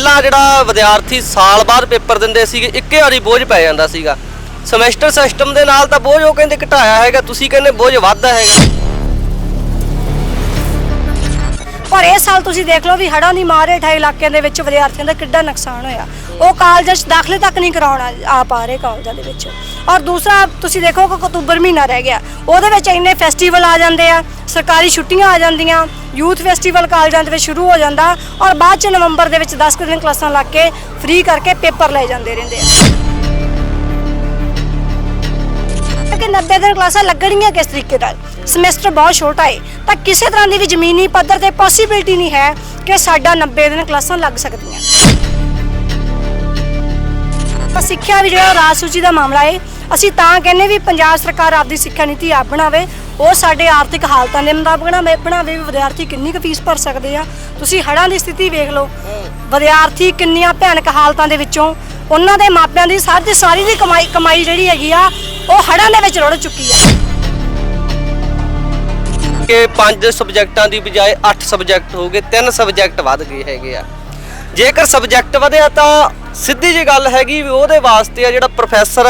ਪਹਿਲਾਂ ਜਿਹੜਾ ਵਿਦਿਆਰਥੀ ਸਾਲ ਬਾਅਦ ਪੇਪਰ ਦਿੰਦੇ ਸੀਗੇ, ਇੱਕੇ ਵਾਰੀ ਬੋਝ ਪੈ ਜਾਂਦਾ ਸੀਗਾ। ਸਮੈਸਟਰ ਸਿਸਟਮ ਦੇ ਨਾਲ ਤਾਂ ਬੋਝ ਉਹ ਕਹਿੰਦੇ ਘਟਾਇਆ ਹੈਗਾ, ਤੁਸੀਂ ਕਹਿੰਦੇ ਬੋਝ ਵੱਧਦਾ ਹੈਗਾ। ਔਰ ਇਸ ਸਾਲ ਤੁਸੀਂ ਦੇਖ ਲਓ ਵੀ ਹੜ੍ਹਾਂ ਦੀ ਮਾਰ ਹੇਠ ਆਏ ਇਲਾਕਿਆਂ ਦੇ ਵਿੱਚ ਵਿਦਿਆਰਥੀਆਂ ਦਾ ਕਿੱਡਾ ਨੁਕਸਾਨ ਹੋਇਆ। ਉਹ ਕਾਲਜਾਂ 'ਚ ਦਾਖਲੇ ਤੱਕ ਨਹੀਂ ਕਰਾਉਣ ਆ- ਪਾ ਰਹੇ ਕਾਲਜਾਂ ਦੇ ਵਿੱਚ। ਔਰ ਦੂਸਰਾ, ਤੁਸੀਂ ਦੇਖੋ ਕਿ ਅਕਤੂਬਰ ਮਹੀਨਾ ਰਹਿ ਗਿਆ। ਉਹਦੇ ਵਿੱਚ ਇੰਨੇ ਫੈਸਟੀਵਲ ਆ ਜਾਂਦੇ ਆ, ਸਰਕਾਰੀ ਛੁੱਟੀਆਂ ਆ ਜਾਂਦੀਆਂ ਯੂਥ ਫੈਸਟੀਵਲ ਕਾਲਜਾਂ ਦੇ ਵਿੱਚ ਸ਼ੁਰੂ ਹੋ ਜਾਂਦਾ ਔਰ ਬਾਅਦ ਚ ਨਵੰਬਰ ਦੇ ਵਿੱਚ 10 ਕੁ ਦਿਨ ਕਲਾਸਾਂ ਲੱਗ ਕੇ ਫ੍ਰੀ ਕਰਕੇ ਪੇਪਰ ਲੈ ਜਾਂਦੇ ਰਹਿੰਦੇ ਆ। 90 ਦਿਨ ਕਲਾਸਾਂ ਲੱਗਣਗੀਆਂ ਕਿਸ ਤਰੀਕੇ ਨਾਲ? ਸਮੈਸਟਰ ਬਹੁਤ ਛੋਟਾ ਹੈ ਤਾਂ ਕਿਸੇ ਤਰ੍ਹਾਂ ਦੀ ਵੀ ਜ਼ਮੀਨੀ ਪੱਧਰ ਤੇ ਪੋਸੀਬਿਲਟੀ ਨਹੀਂ ਹੈ ਕਿ ਸਾਡਾ 90 ਦਿਨ ਕਲਾਸਾਂ ਲੱਗ ਸਕਦੀਆਂ। ਤਾਂ ਸਿੱਖਿਆ ਵੀ ਜਿਹੜਾ ਰਾਜ ਸੂਚੀ ਦਾ ਮਾਮਲਾ ਹੈ ਅਸੀਂ ਤਾਂ ਕਹਿੰਨੇ ਵੀ ਪੰਜਾਬ ਸਰਕਾਰ ਆਪਦੀ ਸਿੱਖਿਆ ਨੀਤੀ ਆਪ ਬਣਾਵੇ। ਉਹ ਸਾਡੇ ਆਰਥਿਕ ਹਾਲਤਾਂ ਦੇ ਮੁਤਾਬਕ ਬਣਾਵੇ ਬਣਾਵੇ ਵੀ ਵਿਦਿਆਰਥੀ ਕਿੰਨੀ ਕੁ ਫੀਸ ਭਰ ਸਕਦੇ ਆ। ਤੁਸੀਂ ਹੜ੍ਹਾਂ ਦੀ ਸਥਿਤੀ ਵੇਖ ਲਓ। ਵਿਦਿਆਰਥੀ ਕਿੰਨੀਆਂ ਭਿਆਨਕ ਹਾਲਤਾਂ ਦੇ ਵਿੱਚੋਂ ਉਹਨਾਂ ਦੇ ਮਾਪਿਆਂ ਦੀ ਸਾਰੀ ਸਾਰੀ ਦੀ ਕਮਾਈ ਕਮਾਈ ਜਿਹੜੀ ਹੈਗੀ ਆ, ਉਹ ਹੜ੍ਹਾਂ ਦੇ ਵਿੱਚ ਰੁੜ ਚੁੱਕੀ ਆ। ਕਿ ਪੰਜ ਸਬਜੈਕਟਾਂ ਦੀ ਬਜਾਏ 8 ਸਬਜੈਕਟ ਹੋ ਗਏ, ਤਿੰਨ ਸਬਜੈਕਟ ਵੱਧ ਗਏ ਹੈਗੇ ਆ। ਜੇਕਰ ਸਬਜੈਕਟ ਵਧਿਆ ਤਾਂ ਸਿੱਧੀ ਜੀ ਗੱਲ ਹੈਗੀ ਵੀ ਉਹਦੇ ਵਾਸਤੇ ਆ ਜਿਹੜਾ ਪ੍ਰੋਫੈਸਰ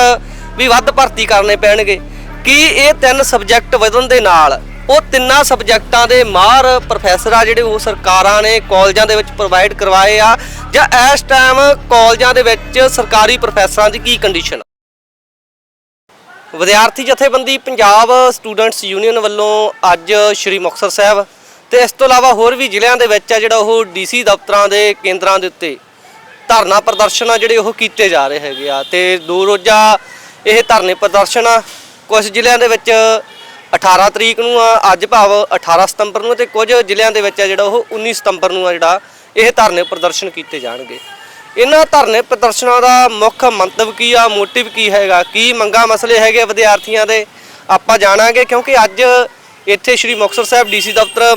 ਵੀ ਵੱਧ ਭਰਤੀ ਕਰਨੇ ਪੈਣਗੇ। ਕਿ ਇਹ ਤਿੰਨ ਸਬਜੈਕਟ ਵਧਣ ਦੇ ਨਾਲ ਉਹ ਤਿੰਨਾਂ ਸਬਜੈਕਟਾਂ ਦੇ ਮਾਹਰ ਪ੍ਰੋਫੈਸਰ ਆ ਜਿਹੜੇ ਉਹ ਸਰਕਾਰਾਂ ਨੇ, ਕਾਲਜਾਂ ਦੇ ਵਿੱਚ ਪ੍ਰੋਵਾਈਡ ਕਰਵਾਏ ਆ ਜਾਂ ਇਸ ਟਾਈਮ ਕਾਲਜਾਂ ਦੇ ਵਿੱਚ ਸਰਕਾਰੀ ਪ੍ਰੋਫੈਸਰਾਂ ਦੀ ਕੀ ਕੰਡੀਸ਼ਨ ਵਿਦਿਆਰਥੀ ਜਥੇਬੰਦੀ ਪੰਜਾਬ ਸਟੂਡੈਂਟਸ ਯੂਨੀਅਨ ਵੱਲੋਂ ਅੱਜ ਸ਼੍ਰੀ ਮੁਕਤਸਰ ਸਾਹਿਬ ਤੇ ਇਸ ਤੋਂ ਇਲਾਵਾ ਹੋਰ ਵੀ ਜ਼ਿਲ੍ਹਿਆਂ ਦੇ ਵਿੱਚ ਆ ਜਿਹੜਾ ਉਹ ਡੀਸੀ ਦਫ਼ਤਰਾਂ ਦੇ ਕੇਂਦਰਾਂ ਦੇ ਉੱਤੇ ਧਰਨਾ ਪ੍ਰਦਰਸ਼ਨ ਆ ਜਿਹੜੇ ਉਹ ਕੀਤੇ ਜਾ ਰਹੇ ਹੈਗੇ ਆ ਤੇ ਦੋ ਰੋਜ਼ਾ ਇਹ ਧਰਨੇ ਪ੍ਰਦਰਸ਼ਨ ਆ। ਕੁਝ ਜ਼ਿਲ੍ਹਿਆਂ ਦੇ ਵਿੱਚ 18 ਤਰੀਕ ਨੂੰ ਆ, ਅੱਜ ਭਾਵ 18 ਸਤੰਬਰ ਨੂੰ ਤੇ ਕੁਝ ਜ਼ਿਲ੍ਹਿਆਂ ਦੇ ਵਿੱਚ ਆ ਜਿਹੜਾ ਉਹ 19 ਸਤੰਬਰ ਨੂੰ ਆ ਜਿਹੜਾ ਇਹ ਧਰਨੇ ਪ੍ਰਦਰਸ਼ਨ ਕੀਤੇ ਜਾਣਗੇ। ਇਹਨਾਂ ਧਰਨੇ ਪ੍ਰਦਰਸ਼ਨਾਂ ਦਾ ਮੁੱਖ ਮੰਤਵ ਕੀ ਆ ਮੋਟਿਵ ਕੀ ਹੈਗਾ ਕੀ ਮੰਗਾ ਮਸਲੇ ਹੈਗੇ ਵਿਦਿਆਰਥੀਆਂ ਦੇ? ਆਪਾਂ ਜਾਣਾਂਗੇ ਕਿਉਂਕਿ ਅੱਜ ਇੱਥੇ ਸ਼੍ਰੀ ਮੁਕਤਸਰ ਸਾਹਿਬ ਡੀਸੀ ਦਫ਼ਤਰ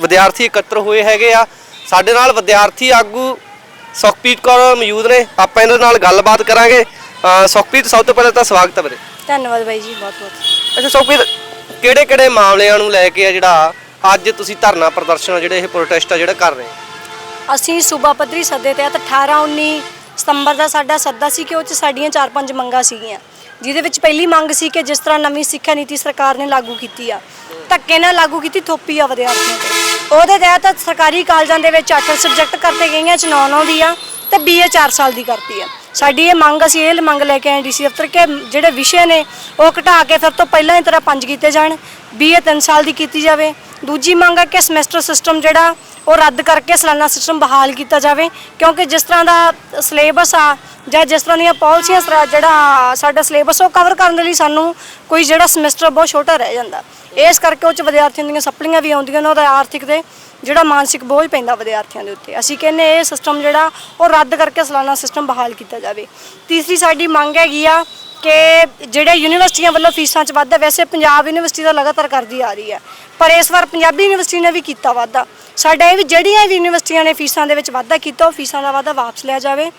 ਵਿਦਿਆਰਥੀ ਇਕੱਤਰ ਹੋਏ ਹੈਗੇ ਆ। ਸਾਡੇ ਨਾਲ ਵਿਦਿਆਰਥੀ ਆਗੂ ਸੁਖਪ੍ਰੀਤ ਕੌਰ ਮੌਜੂਦ ਨੇ। ਆਪਾਂ ਇਹਨਾਂ ਨਾਲ ਗੱਲਬਾਤ ਕਰਾਂਗੇ। ਸੁਖਪ੍ਰੀਤ ਸਭ ਤੋਂ ਪਹਿਲਾਂ ਤਾਂ ਸਵਾਗਤ ਹੈ ਵੀਰੇ। ਧੰਨਵਾਦ ਬਾਈ ਜੀ ਬਹੁਤ ਬਹੁਤ। ਅੱਛਾ ਸੁਖਪ੍ਰੀਤ ਕਿਹੜੇ ਕਿਹੜੇ ਮਾਮਲਿਆਂ ਨੂੰ ਲੈ ਕੇ ਆ ਜਿਹੜਾ ਅੱਜ ਤੁਸੀਂ ਧਰਨਾ ਪ੍ਰਦਰਸ਼ਨ ਜਿਹੜੇ ਇਹ ਪ੍ਰੋਟੈਸਟ ਆ ਜਿਹੜਾ ਕਰ ਰਹੇ ਹੋ? ਅਸੀਂ ਸੂਬਾ ਪੱਧਰੀ ਸੱਦੇ ਤਹਿਤ 18 19 ਸਤੰਬਰ ਦਾ ਸਾਡਾ ਸੱਦਾ ਸੀ ਕਿ ਉਹ ਚ ਸਾਡੀਆਂ 4-5 ਮੰਗਾਂ ਸੀਗੀਆਂ। ਜਿਹਦੇ ਵਿੱਚ ਪਹਿਲੀ ਮੰਗ ਸੀ ਕਿ ਜਿਸ ਤਰ੍ਹਾਂ ਨਵੀਂ ਸਿੱਖਿਆ ਨੀਤੀ ਸਰਕਾਰ ਨੇ ਲਾਗੂ ਕੀਤੀ ਆ, ਧੱਕੇ ਨਾਲ ਲਾਗੂ ਕੀਤੀ ਥੋਪੀ ਆ ਵਿਦਿਆਰਥੀਆਂ ਤੇ। ਉਹਦੇ ਤਹਿਤ ਸਰਕਾਰੀ ਕਾਲਜਾਂ ਦੇ ਵਿੱਚ 8 ਸਬਜੈਕਟ ਕਰਤੇ ਗਈਆਂ, ਚ 9-9 ਦੀਆਂ ਆ ਤੇ ਬੀਏ 4 ਸਾਲ ਦੀ ਕਰਤੀ ਆ। ਸਾਡੀ ਇਹ ਮੰਗ, ਅਸੀਂ ਇਹ ਮੰਗ ਲੈ ਕੇ ਆਏ ਡੀਸੀ ਦਫ਼ਤਰ ਕਿ ਜਿਹੜੇ ਵਿਸ਼ੇ ਨੇ ਉਹ ਘਟਾ ਕੇ ਫਿਰ ਤੋਂ ਪਹਿਲਾਂ ਹੀ ਤਰ੍ਹਾਂ ਪੰਜ ਕੀਤੇ ਜਾਣ। ਬੀਏ 3 ਸਾਲ ਦੀ ਕੀਤੀ ਜਾਵੇ। ਦੂਜੀ ਮੰਗ ਹੈ ਕਿ ਸਮੈਸਟਰ ਸਿਸਟਮ ਜਿਹੜਾ ਉਹ ਰੱਦ ਕਰਕੇ ਸਾਲਾਨਾ ਸਿਸਟਮ ਬਹਾਲ ਕੀਤਾ ਜਾਵੇ, ਕਿਉਂਕਿ ਜਿਸ ਤਰ੍ਹਾਂ ਦਾ ਸਿਲੇਬਸ ਆ ਜਾਂ ਜਿਸ ਤਰ੍ਹਾਂ ਦੀਆਂ ਪਾਲਿਸੀਆਂ ਜਿਹੜਾ ਸਾਡਾ ਸਿਲੇਬਸ ਉਹ ਕਵਰ ਕਰਨ ਦੇ ਲਈ ਸਾਨੂੰ ਕੋਈ ਜਿਹੜਾ ਸਮੈਸਟਰ ਬਹੁਤ ਛੋਟਾ ਰਹਿ ਜਾਂਦਾ। ਇਸ ਕਰਕੇ ਉਹ ਚ ਵਿਦਿਆਰਥੀਆਂ ਦੀਆਂ ਸਪਲੀਆਂ ਵੀ ਆਉਂਦੀਆਂ ਨੇ, ਉਹਦਾ ਆਰਥਿਕ ਤੇ ਜਿਹੜਾ ਮਾਨਸਿਕ ਬੋਝ ਪੈਂਦਾ ਵਿਦਿਆਰਥੀਆਂ ਦੇ ਉੱਤੇ। ਅਸੀਂ ਕਹਿੰਨੇ ਇਹ ਸਿਸਟਮ ਜਿਹੜਾ ਉਹ ਰੱਦ ਕਰਕੇ ਸਾਲਾਨਾ ਸਿਸਟਮ ਬਹਾਲ ਕੀਤਾ ਜਾਵੇ। ਤੀਸਰੀ ਸਾਡੀ ਮੰਗ ਹੈਗੀ ਆ ਕਿ ਜਿਹੜੇ ਯੂਨੀਵਰਸਿਟੀਆਂ ਵੱਲੋਂ ਫੀਸਾਂ 'ਚ ਵਾਧਾ, ਵੈਸੇ ਪੰਜਾਬ ਯੂਨੀਵਰਸਿਟੀ ਦਾ ਲਗਾਤਾਰ ਕਰਦੀ ਆ ਰਹੀ ਹੈ, ਪਰ ਇਸ ਵਾਰ ਪੰਜਾਬੀ ਯੂਨੀਵਰਸਿਟੀ ਨੇ ਵੀ ਕੀਤਾ ਵਾਧਾ। ਸਾਡਾ ਇਹ ਵੀ ਜਿਹੜੀਆਂ ਵੀ ਯੂਨੀਵਰਸਿਟੀਆਂ ਨੇ ਫੀਸਾਂ ਦੇ ਵਿੱਚ ਵਾਧਾ ਕੀਤਾ, ਉਹ ਫੀਸਾਂ ਦਾ ਵਾਧਾ ਵਾਪਸ ਲਿਆ ਜਾਵੇ।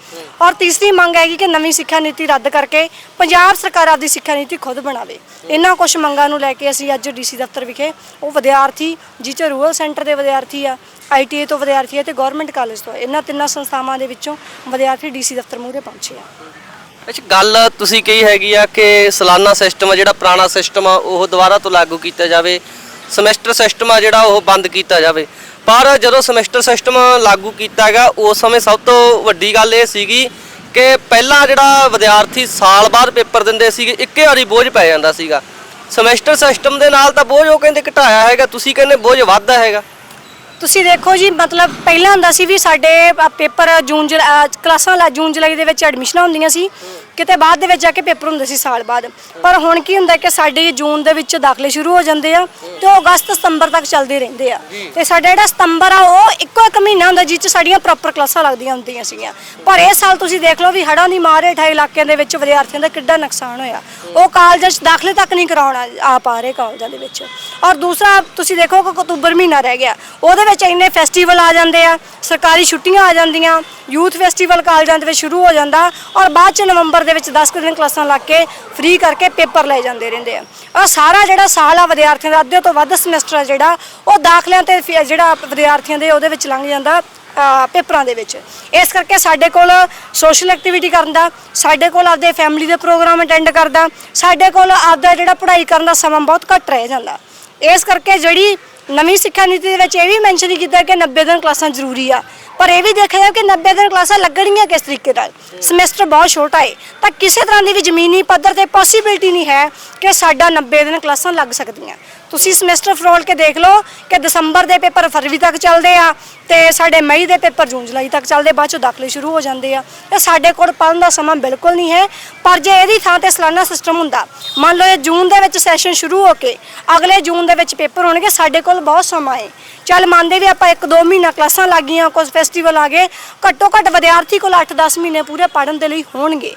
ਔਰ ਤੀਸਰੀ ਮੰਗ ਹੈਗੀ ਕਿ ਨਵੀਂ ਸਿੱਖਿਆ ਨੀਤੀ ਰੱਦ ਕਰਕੇ ਪੰਜਾਬ ਸਰਕਾਰ ਆਪਦੀ ਸਿੱਖਿਆ ਨੀਤੀ ਖੁਦ ਬਣਾਵੇ। ਇਹਨਾਂ ਕੁਝ ਮੰਗਾਂ ਨੂੰ ਲੈ ਕੇ ਅਸੀਂ ਅੱਜ ਡੀਸੀ ਦਫ਼ਤਰ ਵਿਖੇ ਉਹ ਵਿਦਿਆਰਥੀ ਜਿਹ ਰੂਰਲ ਸੈਂਟਰ ਦੇ ਵਿਦਿਆਰਥੀ ਆ ਆਈਟੀਆਈ ਤੋਂ ਵਿਦਿਆਰਥੀ ਆ ਤੇ ਗਵਰਨਮੈਂਟ ਕਾਲਜ ਤੋਂ ਇਹਨਾਂ ਤਿੰਨਾਂ ਸੰਸਥਾਵਾਂ ਦੇ ਵਿੱਚੋਂ ਵਿਦਿਆਰਥੀ ਡੀਸੀ ਦਫ਼ਤਰ ਮੂਹਰੇ ਪਹੁੰਚੇ ਆ। ਅੱਛਾ, ਗੱਲ ਤੁਸੀਂ ਕਹੀ ਹੈਗੀ ਆ ਕਿ ਸਾਲਾਨਾ ਸਿਸਟਮ ਆ, ਜਿਹੜਾ ਪੁਰਾਣਾ ਸਿਸਟਮ ਆ, ਉਹ ਦੁਬਾਰਾ ਤੋਂ ਲਾਗੂ ਕੀਤਾ ਜਾਵੇ, ਸਮੈਸਟਰ ਸਿਸਟਮ ਆ ਜਿਹੜਾ ਉਹ ਬੰਦ ਕੀਤਾ ਜਾਵੇ। ਪਰ ਜਦੋਂ ਸਮੈਸਟਰ ਸਿਸਟਮ ਲਾਗੂ ਕੀਤਾ ਗਿਆ, ਉਸ ਸਮੇਂ ਸਭ ਤੋਂ ਵੱਡੀ ਗੱਲ ਇਹ ਸੀਗੀ ਕਿ ਪਹਿਲਾਂ ਜਿਹੜਾ ਵਿਦਿਆਰਥੀ ਸਾਲ ਬਾਅਦ ਪੇਪਰ ਦਿੰਦੇ ਸੀਗੇ, ਇੱਕੇ ਵਾਰੀ ਬੋਝ ਪੈ ਜਾਂਦਾ ਸੀਗਾ। ਸਮੈਸਟਰ ਸਿਸਟਮ ਦੇ ਨਾਲ ਤਾਂ ਬੋਝ ਉਹ ਕਹਿੰਦੇ ਘਟਾਇਆ ਹੈਗਾ, ਤੁਸੀਂ ਕਹਿੰਦੇ ਬੋਝ ਵੱਧਦਾ ਹੈਗਾ। ਤੁਸੀਂ ਦੇਖੋ ਜੀ ਮਤਲਬ ਪਹਿਲਾਂ ਹੁੰਦਾ ਸੀ ਵੀ ਸਾਡੇ ਪੇਪਰ ਜੂਨ ਜੁਲਾ- ਅ, ਕਲਾਸਾਂ ਲਾ ਜੂਨ ਜੁਲਾਈ ਦੇ ਵਿੱਚ ਐਡਮਿਸ਼ਨਾਂ ਹੁੰਦੀਆਂ ਸੀ। ਕਿਤੇ ਬਾਅਦ ਦੇ ਵਿੱਚ ਜਾ ਕੇ ਪੇਪਰ ਹੁੰਦੇ ਸੀ ਸਾਲ ਬਾਅਦ। ਪਰ ਹੁਣ ਕੀ ਹੁੰਦਾ ਕਿ ਸਾਡੇ ਜੂਨ ਦੇ ਵਿੱਚ ਦਾਖਲੇ ਸ਼ੁਰੂ ਹੋ ਜਾਂਦੇ ਆ ਤੇ ਉਹ ਅਗਸਤ ਸਤੰਬਰ ਤੱਕ ਚੱਲਦੇ ਰਹਿੰਦੇ ਆ। ਤੇ ਸਾਡਾ ਜਿਹੜਾ ਸਤੰਬਰ ਆ ਉਹ ਇੱਕੋ ਇੱਕ ਮਹੀਨਾ ਹੁੰਦਾ ਜਿਸ ਚ ਸਾਡੀਆਂ ਪ੍ਰੋਪਰ ਕਲਾਸਾਂ ਲੱਗਦੀਆਂ ਹੁੰਦੀਆਂ ਸੀਗੀਆਂ। ਪਰ ਇਸ ਸਾਲ ਤੁਸੀਂ ਦੇਖ ਲਓ ਵੀ ਹੜ੍ਹਾਂ ਦੀ ਮਾਰ ਹੇਠ ਇਲਾਕਿਆਂ ਦੇ ਵਿੱਚ ਵਿਦਿਆਰਥੀਆਂ ਦਾ ਕਿੱਡਾ ਨੁਕਸਾਨ ਹੋਇਆ। ਉਹ ਕਾਲਜਾਂ 'ਚ ਦਾਖਲੇ ਤੱਕ ਨਹੀਂ ਕਰਾਉਣ ਆ ਪਾ ਰਹੇ ਕਾਲਜਾਂ ਦੇ ਵਿੱਚ। ਔਰ ਦੂਸਰਾ ਤੁਸੀਂ ਦੇਖੋ ਕਿ ਅਕਤੂਬਰ ਮਹੀਨਾ ਰਹਿ ਗਿਆ। ਉਹਦੇ ਵਿੱਚ ਇੰਨੇ ਫੈਸਟੀਵਲ ਆ ਜਾਂਦੇ ਆ ਸਰਕਾਰੀ ਛੁੱਟੀਆਂ ਆ ਜਾਂਦੀਆਂ ਯੂਥ ਫੈਸਟੀਵਲ ਕਾਲਜਾਂ ਦੇ ਵਿੱਚ ਸ਼ੁਰੂ ਹੋ ਜਾਂਦਾ ਔਰ ਬਾਅਦ ਚ ਨਵੰਬਰ ਦੇ ਵਿੱਚ 10 ਕੁ ਦਿਨ ਕਲਾਸਾਂ ਲੱਗ ਕੇ ਫ੍ਰੀ ਕਰਕੇ ਪੇਪਰ ਲੈ ਜਾਂਦੇ ਰਹਿੰਦੇ ਆ। ਔਰ ਸਾਰਾ ਜਿਹੜਾ ਸਾਲ ਆ ਵਿਦਿਆਰਥੀਆਂ ਦਾ ਅੱਧੇ ਤੋਂ ਵੱਧ ਸਮੈਸਟਰ ਆ ਜਿਹੜਾ ਉਹ ਦਾਖਲਿਆਂ ਤੇ ਫੀ- ਜਿਹੜਾ ਵਿਦਿਆਰਥੀਆਂ ਦੇ ਉਹਦੇ ਵਿੱਚ ਲੰਘ ਜਾਂਦਾ ਅ, ਪੇਪਰਾਂ ਦੇ ਵਿੱਚ। ਇਸ ਕਰਕੇ ਸਾਡੇ ਕੋਲ ਸੋਸ਼ਲ ਐਕਟੀਵਿਟੀ ਕਰਨ ਦਾ ਸਾਡੇ ਕੋਲ ਆਪਦੇ ਫੈਮਿਲੀ ਦੇ ਪ੍ਰੋਗਰਾਮ ਅਟੈਂਡ ਕਰਦਾ ਸਾਡੇ ਕੋਲ ਆਪਦਾ ਜਿਹੜਾ ਪੜ੍ਹਾਈ ਕਰਨ ਦਾ ਸਮਾਂ ਬਹੁਤ ਘੱਟ ਰਹਿ ਜਾਂਦਾ। ਇਸ ਕਰਕੇ ਜਿਹੜੀ ਨਵੀਂ ਸਿੱਖਿਆ ਨੀਤੀ ਦੇ ਵਿੱਚ ਇਹ ਵੀ ਮੈਂਸ਼ਨ ਕੀਤਾ ਕਿ 90 ਦਿਨ ਕਲਾਸਾਂ ਜ਼ਰੂਰੀ ਆ। ਪਰ ਇਹ ਵੀ ਦੇਖਿਆ ਜਾਵੇ ਕਿ 90 ਦਿਨ ਕਲਾਸਾਂ ਲੱਗਣਗੀਆਂ ਕਿਸ ਤਰੀਕੇ ਨਾਲ? ਸਮੈਸਟਰ ਬਹੁਤ ਛੋਟਾ ਹੈ ਤਾਂ ਕਿਸੇ ਤਰ੍ਹਾਂ ਦੀ ਵੀ ਜ਼ਮੀਨੀ ਪੱਧਰ ਤੇ ਪੋਸੀਬਿਲਟੀ ਨਹੀਂ ਹੈ ਕਿ ਸਾਡਾ 90 ਦਿਨ ਕਲਾਸਾਂ ਲੱਗ ਸਕਦੀਆਂ। ਤੁਸੀਂ ਸਮੈਸਟਰ ਫਰੋਲ ਕੇ ਦੇਖ ਲਓ ਕਿ ਦਸੰਬਰ ਦੇ ਪੇਪਰ ਫਰਵਰੀ ਤੱਕ ਚੱਲਦੇ ਆ ਤੇ ਸਾਡੇ ਮਈ ਦੇ ਪੇਪਰ ਜੂਨ ਜੁਲਾਈ ਤੱਕ ਚੱਲਦੇ, ਬਾਅਦ ਚੋਂ ਦਾਖਲੇ ਸ਼ੁਰੂ ਹੋ ਜਾਂਦੇ ਆ। ਤੇ ਸਾਡੇ ਕੋਲ ਪੜ੍ਹਨ ਦਾ ਸਮਾਂ ਬਿਲਕੁਲ ਨਹੀਂ ਹੈ। ਪਰ ਜੇ ਇਹਦੀ ਥਾਂ ਤੇ ਸਾਲਾਨਾ ਸਿਸਟਮ ਹੁੰਦਾ, ਮੰਨ ਲਓ ਇਹ ਜੂਨ ਦੇ ਵਿੱਚ ਸੈਸ਼ਨ ਸ਼ੁਰੂ ਹੋ ਕੇ ਅਗਲੇ ਜੂਨ ਦੇ ਵਿੱਚ ਪੇਪਰ ਹੋਣਗੇ, ਸਾਡੇ ਕੋਲ ਬਹੁਤ ਸਮਾਂ ਹੈ। ਚੱਲ ਮੰਨਦੇ ਵੀ ਆਪਾਂ 1-2 ਮਹੀਨਾ ਕਲਾਸਾਂ ਲੱਗ ਗਈਆਂ ਕੁਝ ਫੈਸਟੀਵਲ ਆ ਗਏ। ਘੱਟੋ ਘੱਟ ਵਿਦਿਆਰਥੀ ਕੋਲ 8-10 ਮਹੀਨੇ ਪੂਰੇ ਪੜ੍ਹਨ ਦੇ ਲਈ ਹੋਣਗੇ।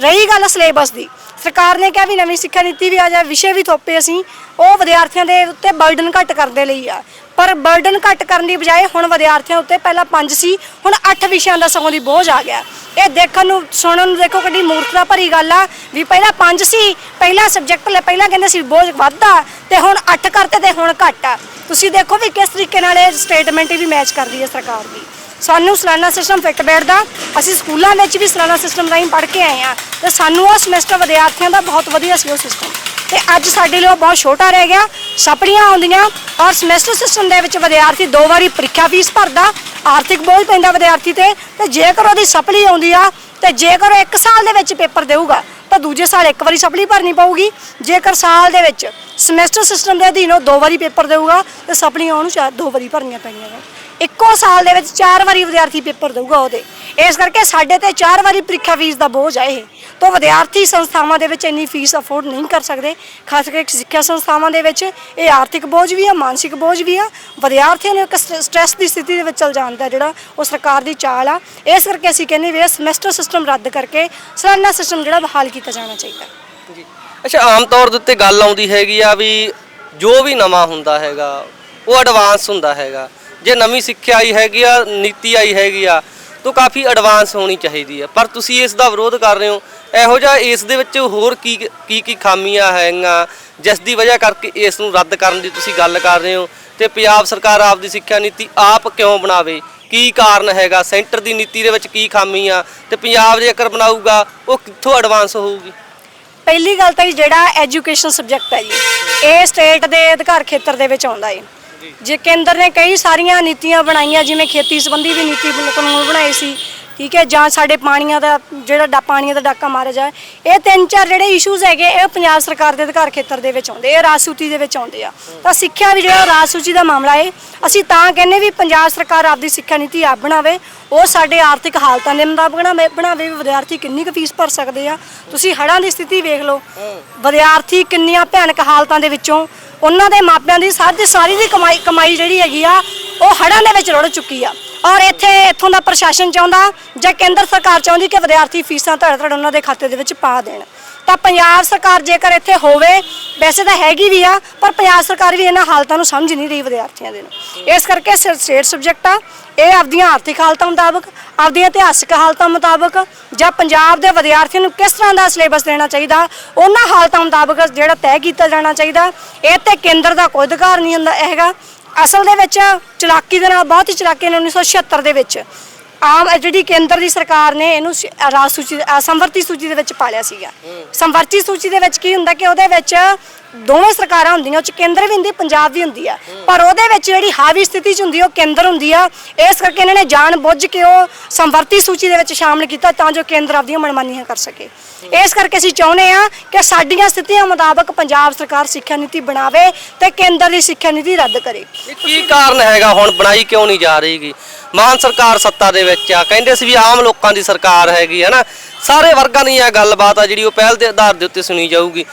ਰਹੀ ਗੱਲ ਸਿਲੇਬਸ ਦੀ, ਸਰਕਾਰ ਨੇ ਕਿਹਾ ਵੀ ਨਵੀਂ ਸਿੱਖਿਆ ਨੀਤੀ ਵੀ ਆ ਜਾਏ, ਵਿਸ਼ੇ ਵੀ ਥੋਪੇ ਅਸੀਂ, ਉਹ ਵਿਦਿਆਰਥੀਆਂ ਦੇ ਉੱਤੇ ਬਰਡਨ ਘੱਟ ਕਰਨ ਦੇ ਲਈ ਆ। ਪਰ ਬਰਡਨ ਘੱਟ ਕਰਨ ਦੀ ਬਜਾਏ ਹੁਣ ਵਿਦਿਆਰਥੀਆਂ ਉੱਤੇ ਪਹਿਲਾਂ 5 ਸੀ, ਹੁਣ 8 ਵਿਸ਼ਿਆਂ ਦਾ ਸਗੋਂ ਦੀ ਬੋਝ ਆ ਗਿਆ। ਇਹ ਦੇਖਣ ਨੂੰ, ਸੁਣਨ ਨੂੰ ਦੇਖੋ ਕਿੰਨੀ ਮੂਰਖਤਾ ਭਰੀ ਗੱਲ ਆ, ਵੀ ਪਹਿਲਾਂ 5 ਸੀ, ਪਹਿਲਾ ਸਬਜੈਕਟ ਪਹਿਲਾਂ ਕਹਿੰਦੇ ਸੀ ਬੋਝ ਵੱਧਦਾ ਤੇ ਹੁਣ 8 ਕਰਤੇ ਤੇ ਹੁਣ ਘੱਟ ਆ। ਤੁਸੀਂ ਦੇਖੋ ਵੀ ਕਿਸ ਤਰੀਕੇ ਨਾਲ ਇਹ ਸਟੇਟਮੈਂਟ ਵੀ ਮੈਚ ਕਰਦੀ ਹੈ ਸਰਕਾਰ ਦੀ। ਸਾਨੂੰ ਸਾਲਾਨਾ ਸਿਸਟਮ ਫਿੱਟ ਬੈਠਦਾ, ਅਸੀਂ ਸਕੂਲਾਂ ਵਿੱਚ ਵੀ ਸਾਲਾਨਾ ਸਿਸਟਮ ਰਾਹੀਂ ਪੜ੍ਹ ਕੇ ਆਏ ਆ ਤੇ ਸਾਨੂੰ ਉਹ ਸਮੈਸਟਰ ਵਿਦਿਆਰਥੀਆਂ ਦਾ ਬਹੁਤ ਵਧੀਆ ਸੀ ਉਹ ਸਿਸਟਮ ਤੇ ਅੱਜ ਸਾਡੇ ਲਈ ਉਹ ਬਹੁਤ ਛੋਟਾ ਰਹਿ ਗਿਆ ਸਪੜੀਆਂ ਆਉਂਦੀਆਂ ਔਰ ਸਮੈਸਟਰ ਸਿਸਟਮ ਦੇ ਵਿੱਚ ਵਿਦਿਆਰਥੀ ਦੋ ਵਾਰੀ ਪ੍ਰੀਖਿਆ ਫੀਸ ਭਰਦਾ, ਆਰਥਿਕ ਬੋਝ ਪੈਂਦਾ ਵਿਦਿਆਰਥੀ ਤੇ ਤੇ ਜੇਕਰ ਉਹਦੀ ਸਪਲੀ ਆਉਂਦੀ ਆ, ਤੇ ਜੇਕਰ ਉਹ ਇੱਕ ਸਾਲ ਦੇ ਵਿੱਚ ਪੇਪਰ ਦੇਊਗਾ ਤਾਂ ਦੂਜੇ ਸਾਲ ਇੱਕ ਵਾਰੀ ਸਪਲੀ ਭਰਨੀ ਪਊਗੀ। ਜੇਕਰ ਸਾਲ ਦੇ ਵਿੱਚ ਸਮੈਸਟਰ ਸਿਸਟਮ ਦੇ ਅਧੀਨ ਉਹ ਦੋ ਵਾਰੀ ਪੇਪਰ ਦੇਊਗਾ, ਤੇ ਸਪਲੀਆਂ ਉਹਨੂੰ ਚਾਰ ਦੋ ਵਾਰੀ ਭਰਨੀਆਂ ਪੈਣੀਆਂ ਨੇ। ਇੱਕੋ ਸਾਲ ਦੇ ਵਿੱਚ ਚਾਰ ਵਾਰੀ ਵਿਦਿਆਰਥੀ ਪੇਪਰ ਦੇਊਗਾ ਉਹਦੇ। ਇਸ ਕਰਕੇ ਸਾਡੇ ਤੇ ਚਾਰ ਵਾਰੀ ਪ੍ਰੀਖਿਆ ਫੀਸ ਦਾ ਬੋਝ ਹੈ ਇਹ। ਤੋਂ ਵਿਦਿਆਰਥੀ ਸੰਸਥਾਵਾਂ ਦੇ ਵਿੱਚ ਇੰਨੀ ਫੀਸ ਅਫੋਰਡ ਨਹੀਂ ਕਰ ਸਕਦੇ। ਖਾਸ ਕਰਕੇ ਸਿੱਖਿਆ ਸੰਸਥਾਵਾਂ ਦੇ ਵਿੱਚ ਇਹ ਆਰਥਿਕ ਬੋਝ ਵੀ ਆ, ਮਾਨਸਿਕ ਬੋਝ ਵੀ ਆ। ਵਿਦਿਆਰਥੀਆਂ ਨੂੰ ਇੱਕ ਸਟ੍ਰੈਸ ਦੀ ਸਥਿਤੀ ਦੇ ਵਿੱਚ ਚਲ ਜਾਂਦਾ ਜਿਹੜਾ ਉਹ ਸਰਕਾਰ ਦੀ ਚਾਲ ਆ। ਇਸ ਕਰਕੇ ਅਸੀਂ ਕਹਿੰਦੇ ਵੀ ਇਹ ਸਮੈਸਟਰ ਸਿਸਟਮ ਰੱਦ ਕਰਕੇ ਸਾਲਾਨਾ ਸਿਸਟਮ ਜਿਹੜਾ ਬਹਾਲ ਕੀਤਾ ਜਾਣਾ ਚਾਹੀਦਾ। ਜੀ। ਅੱਛਾ, ਆਮ ਤੌਰ ਦੇ ਉੱਤੇ ਗੱਲ ਆਉਂਦੀ ਹੈਗੀ ਆ ਵੀ ਜੋ ਵੀ ਨਵਾਂ ਹੁੰਦਾ ਹੈਗਾ, ਉਹ ਐਡਵਾਂਸ ਹੁੰਦਾ ਹੈਗਾ। ਜੇ ਨਵੀਂ ਸਿੱਖਿਆ ਆਈ ਹੈਗੀ ਆ, ਨੀਤੀ ਆਈ ਹੈਗੀ ਆ ਤੋਂ ਕਾਫੀ ਐਡਵਾਂਸ ਹੋਣੀ ਚਾਹੀਦੀ ਹੈ। ਪਰ ਤੁਸੀਂ ਇਸ ਦਾ ਵਿਰੋਧ ਕਰ ਰਹੇ ਹੋ। ਇਹੋ ਜਿਹਾ ਇਸ ਦੇ ਵਿੱਚ ਹੋਰ ਕੀ ਕੀ ਕੀ ਖਾਮੀਆਂ ਹੈਗੀਆਂ, ਜਿਸ ਦੀ ਵਜ੍ਹਾ ਕਰਕੇ ਇਸ ਨੂੰ ਰੱਦ ਕਰਨ ਦੀ ਤੁਸੀਂ ਗੱਲ ਕਰ ਰਹੇ ਹੋ। ਤੇ ਪੰਜਾਬ ਸਰਕਾਰ ਆਪਦੀ ਸਿੱਖਿਆ ਨੀਤੀ ਆਪ ਕਿਉਂ ਬਣਾਵੇ? ਕੀ ਕਾਰਨ ਹੈਗਾ? ਸੈਂਟਰ ਦੀ ਨੀਤੀ ਦੇ ਵਿੱਚ ਕੀ ਖਾਮੀ ਆ ਤੇ ਪੰਜਾਬ ਜੇਕਰ ਬਣਾਊਗਾ, ਉਹ ਕਿੱਥੋਂ ਐਡਵਾਂਸ ਹੋਊਗੀ? ਪਹਿਲੀ ਗੱਲ ਤਾਂ ਜੀ ਜਿਹੜਾ ਐਜੂਕੇਸ਼ਨ ਸਬਜੈਕਟ ਹੈ ਜੀ, ਇਹ ਸਟੇਟ ਦੇ ਅਧਿਕਾਰ ਖੇਤਰ ਦੇ ਵਿੱਚ ਆਉਂਦਾ ਹੈ। ਜੇ ਕੇਂਦਰ ਨੇ ਕਈ ਸਾਰੀਆਂ ਨੀਤੀਆਂ ਬਣਾਈਆਂ ਜਿਵੇਂ ਖੇਤੀ ਸੰਬੰਧੀ ਵੀ ਨੀਤੀ ਕਾਨੂੰਨ ਬਣਾਏ ਸੀ ਠੀਕ ਹੈ ਜਾਂ ਸਾਡੇ ਪਾਣੀਆਂ ਦਾ ਜਿਹੜਾ ਡਾ ਪਾਣੀਆਂ ਦਾ ਡਾਕਾ ਮਾਰਿਆ ਜਾਏ ਇਹ ਤਿੰਨ ਚਾਰ ਜਿਹੜੇ ਇਸ਼ੂਜ਼ ਹੈਗੇ ਇਹ ਪੰਜਾਬ ਸਰਕਾਰ ਦੇ ਅਧਿਕਾਰ ਖੇਤਰ ਦੇ ਵਿੱਚ ਆਉਂਦੇ ਇਹ ਰਾਜਸੂਚੀ ਦੇ ਵਿੱਚ ਆਉਂਦੇ ਆ। ਤਾਂ ਸਿੱਖਿਆ ਵੀ ਜਿਹੜਾ ਰਾਜਸੂਚੀ ਦਾ ਮਾਮਲਾ ਹੈ ਅਸੀਂ ਤਾਂ ਕਹਿੰਨੇ ਵੀ ਪੰਜਾਬ ਸਰਕਾਰ ਆਪਦੀ ਸਿੱਖਿਆ ਨੀਤੀ ਆਪ ਬਣਾਵੇ ਉਹ ਸਾਡੇ ਆਰਥਿਕ ਹਾਲਤਾਂ ਦੇ ਮੁਤਾਬਕ ਬਣਾਵੇ ਬਣਾਵੇ ਵੀ ਵਿਦਿਆਰਥੀ ਕਿੰਨੀ ਕੁ ਫੀਸ ਭਰ ਸਕਦੇ ਆ। ਤੁਸੀਂ ਹੜਾਂ ਦੀ ਸਥਿਤੀ ਵੇਖ ਲਓ। ਵਿਦਿਆਰਥੀ ਕਿੰਨੀਆਂ ਭਿਆਨਕ ਹਾਲਤਾਂ ਦੇ ਵਿੱਚੋਂ ਉਹਨਾਂ ਦੇ ਮਾਪਿਆਂ ਦੀ ਸਾਰੀ ਸਾਰੀ ਦੀ ਕਮਾਈ ਕਮਾਈ ਜਿਹੜੀ ਹੈਗੀ ਆ ਉਹ ਹੜ੍ਹਾਂ ਦੇ ਵਿੱਚ ਰੁੜ ਚੁੱਕੀ ਆ। ਔਰ ਇੱਥੇ ਇੱਥੋਂ ਦਾ ਪ੍ਰਸ਼ਾਸਨ ਚਾਹੁੰਦਾ ਜਾਂ ਕੇਂਦਰ ਸਰਕਾਰ ਚਾਹੁੰਦੀ ਕਿ ਵਿਦਿਆਰਥੀ ਫੀਸਾਂ ਧੜ ਧੜ ਉਹਨਾਂ ਦੇ ਖਾਤੇ ਦੇ ਵਿੱਚ ਪਾ ਦੇਣ। ਤਾਂ ਪੰਜਾਬ ਸਰਕਾਰ ਜੇਕਰ ਇੱਥੇ ਹੋਵੇ, ਵੈਸੇ ਤਾਂ ਹੈਗੀ ਵੀ ਆ, ਪਰ ਪੰਜਾਬ ਸਰਕਾਰ ਵੀ ਇਹਨਾਂ ਹਾਲਤਾਂ ਨੂੰ ਸਮਝ ਨਹੀਂ ਰਹੀ ਵਿਦਿਆਰਥੀਆਂ ਦੇ ਨੂੰ। ਇਸ ਕਰਕੇ ਸਟੇਟ ਸਬਜੈਕਟ ਆ ਇਹ ਆਪਦੀਆਂ ਆਰਥਿਕ ਹਾਲਤਾਂ ਮੁਤਾਬਕ, ਆਪਦੀਆਂ ਇਤਿਹਾਸਕ ਹਾਲਤਾਂ ਮੁਤਾਬਕ ਜਾਂ ਪੰਜਾਬ ਦੇ ਵਿਦਿਆਰਥੀਆਂ ਨੂੰ ਕਿਸ ਤਰ੍ਹਾਂ ਦਾ ਸਿਲੇਬਸ ਦੇਣਾ ਚਾਹੀਦਾ, ਉਹਨਾਂ ਹਾਲਤਾਂ ਮੁਤਾਬਕ ਜਿਹੜਾ ਤੈਅ ਕੀਤਾ ਜਾਣਾ ਚਾਹੀਦਾ, ਇਹ ਤੇ ਕੇਂਦਰ ਦਾ ਕੋਈ ਅਧਿਕਾਰ ਨਹੀਂ ਹੁੰਦਾ ਹੈਗਾ। ਅਸਲ ਦੇ ਵਿੱਚ ਚਲਾਕੀ ਦੇ ਨਾਲ ਬਹੁਤ ਹੀ ਚਲਾਕੀ ਨਾਲ 1976 ਦੇ ਵਿੱਚ। ਆਮ ਜਿਹੜੀ ਕੇਂਦਰ ਦੀ ਸਰਕਾਰ ਨੇ ਇਹਨੂੰ ਰਾਜ ਸੂਚੀ ਸੰਵਰਤੀ ਸੂਚੀ ਦੇ ਵਿੱਚ ਪਾਲਿਆ ਸੀਗਾ। ਸੰਵਰਤੀ ਸੂਚੀ ਦੇ ਵਿੱਚ ਕੀ ਹੁੰਦਾ ਕਿ ਉਹਦੇ ਵਿੱਚ ਦੋਵੇਂ ਸਰਕਾਰਾਂ ਹੁੰਦੀਆਂ ਉਹ ਚ ਕੇਂਦਰ ਵੀ ਹੁੰਦੀ ਪੰਜਾਬ ਵੀ ਹੁੰਦੀ ਆ। ਪਰ ਉਹਦੇ ਵਿੱਚ ਜਿਹੜੀ ਹਾਵੀ ਸਥਿਤੀ ਚ ਹੁੰਦੀ ਉਹ ਕੇਂਦਰ ਹੁੰਦੀ ਆ। ਇਸ ਕਰਕੇ ਇਹਨਾਂ ਨੇ ਜਾਣ ਬੁੱਝ ਕੇ ਉਹ ਸੰਵਰਤੀ ਸੂਚੀ ਦੇ ਵਿੱਚ ਸ਼ਾਮਲ ਕੀਤਾ ਤਾਂ ਜੋ ਕੇਂਦਰ ਆਪਦੀਆਂ ਮਨਮਾਨੀਆਂ ਕਰ ਸਕੇ। ਇਸ ਕਰਕੇ ਅਸੀਂ ਚਾਹੁੰਦੇ ਆ ਕਿ ਸਾਡੀਆਂ ਸਥਿਤੀਆਂ ਮੁਤਾਬਕ ਪੰਜਾਬ ਸਰਕਾਰ ਸਿੱਖਿਆ ਨੀਤੀ ਬਣਾਵੇ ਤੇ ਕੇਂਦਰ ਦੀ ਸਿੱਖਿਆ ਨੀਤੀ ਰੱਦ ਕਰੇ। ਕੀ ਕਾਰਨ ਹੈਗਾ ਹੁਣ? ਬਣਾਈ ਕਿਉਂ ਨਹੀਂ ਜਾ ਰਹੀਗੀ? ਮਾਨ ਸਰਕਾਰ ਸੱਤਾ ਦੇ ਵਿੱਚ ਆ। ਕਹਿੰਦੇ ਸੀ ਵੀ ਆਮ ਲੋਕਾਂ ਦੀ ਸਰਕਾਰ ਹੈਗੀ ਹੈ ਨਾ ਸਾਰੇ ਵਰਗਾਂ ਦੀ ਇਹ ਗੱਲਬਾਤ ਆ ਜਿਹੜੀ ਉਹ ਪਹਿਲ ਦੇ ਆਧਾਰ ਦੇ ਉੱਤੇ ਸੁਣੀ ਜਾਊਗੀ।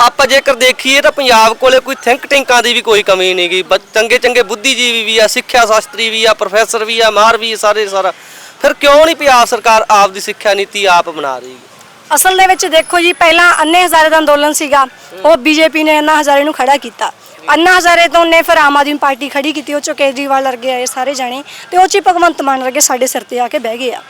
ਆਪਾਂ ਜੇਕਰ ਦੇਖੀਏ ਤਾਂ ਪੰਜਾਬ ਕੋਲੇ ਕੋਈ ਥਿੰਕ ਟੈਂਕਾਂ ਦੀ ਵੀ ਕੋਈ ਕਮੀ ਨਹੀਂਗੀ ਚੰਗੇ ਚੰਗੇ ਬੁੱਧੀਜੀਵੀ ਵੀ ਆ, ਸਿੱਖਿਆ ਸ਼ਾਸਤਰੀ ਵੀ ਆ ਪ੍ਰੋਫੈਸਰ ਵੀ ਆ ਮਾਹਰ ਵੀ ਸਾਰੇ ਸਾਰਾ। ਫਿਰ ਕਿਉਂ ਨਹੀਂ ਪੰਜਾਬ ਸਰਕਾਰ ਆਪ ਦੀ ਸਿੱਖਿਆ ਨੀਤੀ ਆਪ ਬਣਾ ਰਹੀ ਅਸਲ ਦੇ ਵਿੱਚ ਦੇਖੋ ਜੀ, ਪਹਿਲਾਂ ਅੰਨੇ ਹਜ਼ਾਰੇ ਦਾ ਅੰਦੋਲਨ ਸੀਗਾ। ਉਹ ਬੀਜੇਪੀ ਨੇ ਅੰਨਾ ਹਜ਼ਾਰੇ ਨੂੰ ਖੜਾ ਕੀਤਾ। ਅੰਨਾ ਹਜ਼ਾਰੇ ਤੋਂ ਨੇ ਫਿਰ ਆਮ ਆਦਮੀ ਪਾਰਟੀ ਖੜੀ ਕੀਤੀ, ਉਹ ਚੋਂ ਕੇਜਰੀਵਾਲ ਵਰਗੇ ਆਏ ਸਾਰੇ ਜਾਣੇ ਤੇ ਉਹ ਚ ਹੀ ਭਗਵੰਤ ਮਾਨ ਵਰਗੇ ਸਾਡੇ ਸਿਰ ਤੇ ਆ ਕੇ ਬਹਿ ਗਏ ਆ।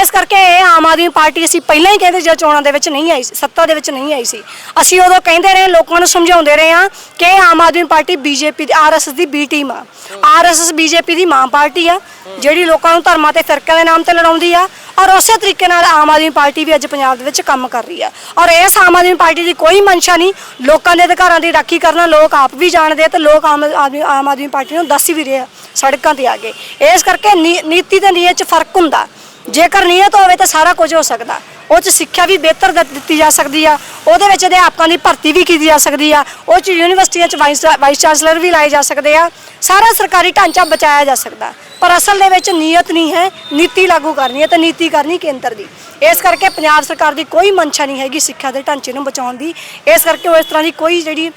ਇਸ ਕਰਕੇ ਇਹ ਆਮ ਆਦਮੀ ਪਾਰਟੀ ਅਸੀਂ ਪਹਿਲਾਂ ਹੀ ਕਹਿੰਦੇ ਜਦ ਚੋਣਾਂ ਦੇ ਵਿੱਚ ਨਹੀਂ ਆਈ ਸੀ, ਸੱਤਾ ਦੇ ਵਿੱਚ ਨਹੀਂ ਆਈ ਸੀ। ਅਸੀਂ ਉਦੋਂ ਕਹਿੰਦੇ ਰਹੇ, ਲੋਕਾਂ ਨੂੰ ਸਮਝਾਉਂਦੇ ਰਹੇ ਆ ਕਿ ਇਹ ਆਮ ਆਦਮੀ ਪਾਰਟੀ ਬੀਜੇਪੀ ਦੀ ਆਰਐਸਐਸ ਦੀ ਬੀ ਟੀਮ ਆ। ਆਰਐਸਐਸ ਬੀਜੇਪੀ ਦੀ ਮਾਂ ਪਾਰਟੀ ਆ, ਜਿਹੜੀ ਲੋਕਾਂ ਨੂੰ ਧਰਮਾਂ ਤੇ ਫਿਰਕਿਆਂ ਦੇ ਨਾਮ ਤੇ ਲੜਾਉਂਦੀ ਆ ਔਰ ਉਸੇ ਤਰੀਕੇ ਨਾਲ ਆਮ ਆਦਮੀ ਪਾਰਟੀ ਵੀ ਅੱਜ ਪੰਜਾਬ ਦੇ ਵਿੱਚ ਕੰਮ ਕਰ ਰਹੀ ਆ। ਔਰ ਇਸ ਆਮ ਆਦਮੀ ਪਾਰਟੀ ਦੀ ਕੋਈ ਮਨਸ਼ਾ ਨਹੀਂ, ਲੋਕਾਂ ਦੇ ਅਧਿਕਾਰਾਂ ਦੀ ਰਾਖੀ ਕਰਨਾ, ਲੋਕ ਆਪ ਵੀ ਜਾਣਦੇ ਆ ਤੇ ਲੋਕ ਆਮ ਆਦਮੀ ਆਮ ਆਦਮੀ ਪਾਰਟੀ ਨੂੰ ਦੱਸ ਵੀ ਰਹੇ ਆ, ਸੜਕਾਂ ਤੇ ਆ ਕੇ। ਇਸ ਕਰਕੇ ਨੀ- ਨੀਤੀ ਤੇ ਨੀਅਤ 'ਚ ਫ਼ਰਕ ਹੁੰਦਾ। ਜੇਕਰ ਨੀਅਤ ਹੋਵੇ ਤਾਂ ਸਾਰਾ ਕੁਝ ਹੋ ਸਕਦਾ। ਉਹ 'ਚ ਸਿੱਖਿਆ ਵੀ ਬਿਹਤਰ ਦ- ਦਿੱਤੀ ਜਾ ਸਕਦੀ ਆ। ਉਹਦੇ ਵਿੱਚ ਅਧਿਆਪਕਾਂ ਦੀ ਭਰਤੀ ਵੀ ਕੀਤੀ ਜਾ ਸਕਦੀ ਆ। ਉਹ 'ਚ ਯੂਨੀਵਰਸਿਟੀਆਂ 'ਚ ਵਾਈਸ ਵਾਈਸ ਚਾਂਸਲਰ ਵੀ ਲਾਏ ਜਾ ਸਕਦੇ ਆ। ਸਾਰਾ ਸਰਕਾਰੀ ਢਾਂਚਾ ਬਚਾਇਆ ਜਾ ਸਕਦਾ। ਪਰ ਅਸਲ ਦੇ ਵਿੱਚ ਨੀਅਤ ਨਹੀਂ ਹੈ, ਨੀਤੀ ਲਾਗੂ ਕਰਨੀ ਹੈ ਤੇ ਨੀਤੀ ਕਰਨੀ ਕੇਂਦਰ ਦੀ। ਇਸ ਕਰਕੇ ਪੰਜਾਬ ਸਰਕਾਰ ਦੀ ਕੋਈ ਮਨਸ਼ਾ ਨਹੀਂ ਹੈਗੀ ਸਿੱਖਿਆ ਦੇ ਢਾਂਚੇ ਨੂੰ ਬਚਾਉਣ ਦੀ। ਇਸ ਕਰਕੇ ਉਹ ਇਸ ਤਰ੍ਹਾਂ ਦੀ ਕੋਈ ਜਿਹੜੀ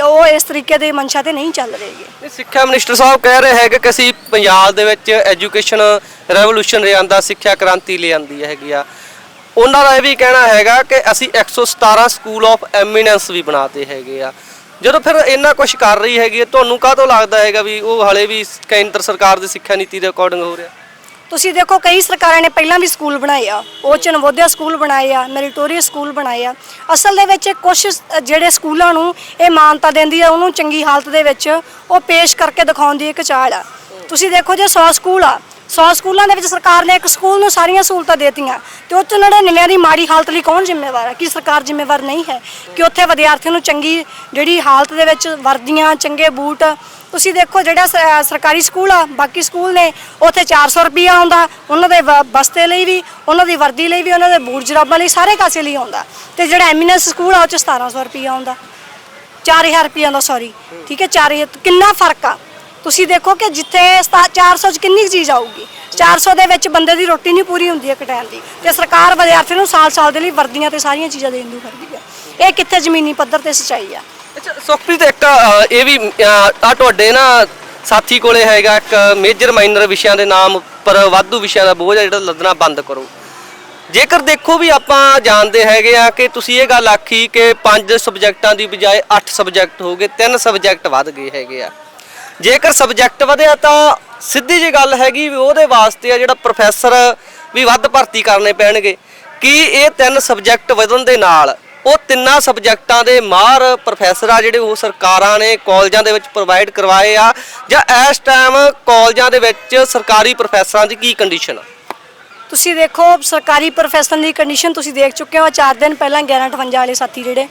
ਉਹ ਇਸ ਤਰੀਕੇ ਦੇ ਮਨਸ਼ਾ ਤੇ ਨਹੀਂ ਚੱਲ ਰਹੀ ਇਹ ਸਿੱਖਿਆ ਮਿਨਿਸਟਰ ਸਾਹਿਬ ਕਹਿ ਰਹੇ ਹੈਗੇ ਕਿ ਅਸੀਂ ਪੰਜਾਬ ਦੇ ਵਿੱਚ ਐਜੂਕੇਸ਼ਨ ਰੈਵੋਲੂਸ਼ਨ ਲਿਆਂਦਾ, ਸਿੱਖਿਆ ਕ੍ਰਾਂਤੀ ਲਿਆਂਦੀ ਹੈਗੀ ਆ। ਉਹਨਾਂ ਦਾ ਇਹ ਵੀ ਕਹਿਣਾ ਹੈਗਾ ਕਿ ਅਸੀਂ 117 ਸਕੂਲ ਆਫ ਐਮੀਨੈਂਸ ਵੀ ਬਣਾਤੇ ਹੈਗੇ ਆ। ਜਦੋਂ ਫਿਰ ਇੰਨਾ ਕੁਝ ਕਰ ਰਹੀ ਹੈਗੀ ਤੁਹਾਨੂੰ ਕਾਹ ਤੋਂ ਲੱਗਦਾ ਹੈਗਾ ਵੀ ਉਹ ਹਲੇ ਵੀ ਕੇਂਦਰ ਸਰਕਾਰ ਦੀ ਸਿੱਖਿਆ ਨੀਤੀ ਦੇ ਅਕੋਰਡਿੰਗ ਹੋ ਰਿਹਾ? ਤੁਸੀਂ ਦੇਖੋ ਕਈ ਸਰਕਾਰਾਂ ਨੇ ਪਹਿਲਾਂ ਵੀ ਸਕੂਲ ਬਣਾਏ ਆ। ਉਹ ਚ ਨਵੋਦਿਆ ਸਕੂਲ ਬਣਾਏ ਆ ਮੈਰੀਟੋਰੀਅਸ ਸਕੂਲ ਬਣਾਏ ਆ। ਅਸਲ ਦੇ ਵਿੱਚ ਕੁਝ ਜਿਹੜੇ ਸਕੂਲਾਂ ਨੂੰ ਇਹ ਮਾਨਤਾ ਦਿੰਦੀ ਆ, ਉਹਨੂੰ ਚੰਗੀ ਹਾਲਤ ਦੇ ਵਿੱਚ ਉਹ ਪੇਸ਼ ਕਰਕੇ ਦਿਖਾਉਣ ਦੀ ਇੱਕ ਚਾਲ ਆ। ਤੁਸੀਂ ਦੇਖੋ ਜੇ 100 ਸਕੂਲ ਆ 100 ਸਕੂਲਾਂ ਦੇ ਵਿੱਚ ਸਰਕਾਰ ਨੇ ਇੱਕ ਸਕੂਲ ਨੂੰ ਸਾਰੀਆਂ ਸਹੂਲਤਾਂ ਦੇਤੀਆਂ ਤੇ ਉਹ 'ਚ 99 ਦੀ ਮਾੜੀ ਹਾਲਤ ਲਈ ਕੌਣ ਜ਼ਿੰਮੇਵਾਰ ਹੈ? ਕੀ ਸਰਕਾਰ ਜ਼ਿੰਮੇਵਾਰ ਨਹੀਂ ਹੈ ਕਿ ਉੱਥੇ ਵਿਦਿਆਰਥੀਆਂ ਨੂੰ ਚੰਗੀ ਜਿਹੜੀ ਹਾਲਤ ਦੇ ਵਿੱਚ ਵਰਦੀਆਂ, ਚੰਗੇ ਬੂਟ? ਤੁਸੀਂ ਦੇਖੋ ਜਿਹੜਾ ਸਰਕਾਰੀ ਸਕੂਲ ਆ, ਬਾਕੀ ਸਕੂਲ ਨੇ, ਉੱਥੇ 400 ਰੁਪਈਆ ਆਉਂਦਾ, ਉਹਨਾਂ ਦੇ ਵ- ਬਸਤੇ ਲਈ ਵੀ, ਉਹਨਾਂ ਦੀ ਵਰਦੀ ਲਈ ਵੀ, ਉਹਨਾਂ ਦੇ ਬੂਟ ਜਰਾਬਾਂ ਲਈ ਸਾਰੇ ਕਾਸੇ ਲਈ ਆਉਂਦਾ। ਤੇ ਜਿਹੜਾ ਐਮੀਨੈਂਸ ਸਕੂਲ ਆ, ਉਹ 'ਚ 1700 ਰੁਪਈਆ ਆਉਂਦਾ। 4000 ਰੁਪਈਆ ਦਾ ਸੌਰੀ ਠੀਕ ਹੈ 4000 ਕਿੰਨਾ ਫ਼ਰਕ ਆ? ਤੁਸੀਂ ਦੇਖੋ ਕਿ ਜਿੱਥੇ ਸਤਾ- 400 ਚ ਕਿੰਨੀ ਚੀਜ਼ ਆਊਗੀ? 400 ਦੇ ਵਿੱਚ ਬੰਦੇ ਦੀ ਰੋਟੀ ਨਹੀਂ ਪੂਰੀ ਹੁੰਦੀ ਇੱਕ ਟਾਈਮ ਦੀ। ਤੇ ਸਰਕਾਰ ਵਿਦਿਆਰਥੀ ਨੂੰ ਸਾਲ-ਸਾਲ ਦੇ ਲਈ ਵਰਦੀਆਂ ਤੇ ਸਾਰੀਆਂ ਚੀਜ਼ਾਂ ਦੇਣ ਨੂੰ ਕਰਦੀ ਆ ਇਹ ਕਿੱਥੇ ਜ਼ਮੀਨੀ ਪੱਧਰ ਤੇ ਸੱਚਾਈ ਆ? ਅੱਛਾ, ਸੁਖਪ੍ਰੀਤ, ਇੱਕ ਇਹ ਵੀ ਆ ਤੁਹਾਡੇ ਨਾ ਸਾਥੀ ਕੋਲੇ ਹੈਗਾ ਇੱਕ ਮੇਜਰ ਮਾਈਨਰ ਵਿਸ਼ਿਆਂ ਦੇ ਨਾਮ ਉੱਪਰ ਵਾਧੂ ਵਿਸ਼ਿਆਂ ਦਾ ਬੋਝ ਜਿਹੜਾ ਲੱਦਣਾ ਬੰਦ ਕਰੋ। ਜੇਕਰ ਦੇਖੋ ਵੀ ਆਪਾਂ ਜਾਣਦੇ ਹੈਗੇ ਆ ਕਿ ਤੁਸੀਂ ਇਹ ਗੱਲ ਆਖੀ ਕਿ ਪੰਜ ਸਬਜੈਕਟਾਂ ਦੀ ਬਜਾਏ 8 ਸਬਜੈਕਟ ਹੋ ਗਏ, ਤਿੰਨ ਸਬਜੈਕਟ ਵੱਧ ਗਏ ਹੈਗੇ ਆ। ਜੇਕਰ ਸਬਜੈਕਟ ਵਧਿਆ ਤਾਂ ਸਿੱਧੀ ਜੀ ਗੱਲ ਹੈਗੀ ਵੀ ਉਹਦੇ ਵਾਸਤੇ ਆ ਜਿਹੜਾ ਪ੍ਰੋਫੈਸਰ ਵੀ ਵੱਧ ਭਰਤੀ ਕਰਨੇ ਪੈਣਗੇ। ਕਿ ਇਹ ਤਿੰਨ ਸਬਜੈਕਟ ਵਧਣ ਦੇ ਨਾਲ ਉਹ ਤਿੰਨਾਂ ਸਬਜੈਕਟਾਂ ਦੇ ਮਾਹਰ ਪ੍ਰੋਫੈਸਰ ਆ ਜਿਹੜੇ ਉਹ ਸਰਕਾਰਾਂ ਨੇ ਕਾਲਜਾਂ ਦੇ ਵਿੱਚ ਪ੍ਰੋਵਾਈਡ ਕਰਵਾਏ ਆ? ਜਾਂ ਇਸ ਟਾਈਮ ਕਾਲਜਾਂ ਦੇ ਵਿੱਚ ਸਰਕਾਰੀ ਪ੍ਰੋਫੈਸਰਾਂ ਦੀ ਕੀ ਕੰਡੀਸ਼ਨ ਆ? ਤੁਸੀਂ ਦੇਖੋ, ਸਰਕਾਰੀ ਪ੍ਰੋਫੈਸਰਾਂ ਦੀ ਕੰਡੀਸ਼ਨ ਤੁਸੀਂ ਦੇਖ ਚੁੱਕੇ ਹੋ 4 ਦਿਨ ਪਹਿਲਾਂ 1158 ਵਾਲੇ ਸਾਥੀ ਜਿਹੜੇ,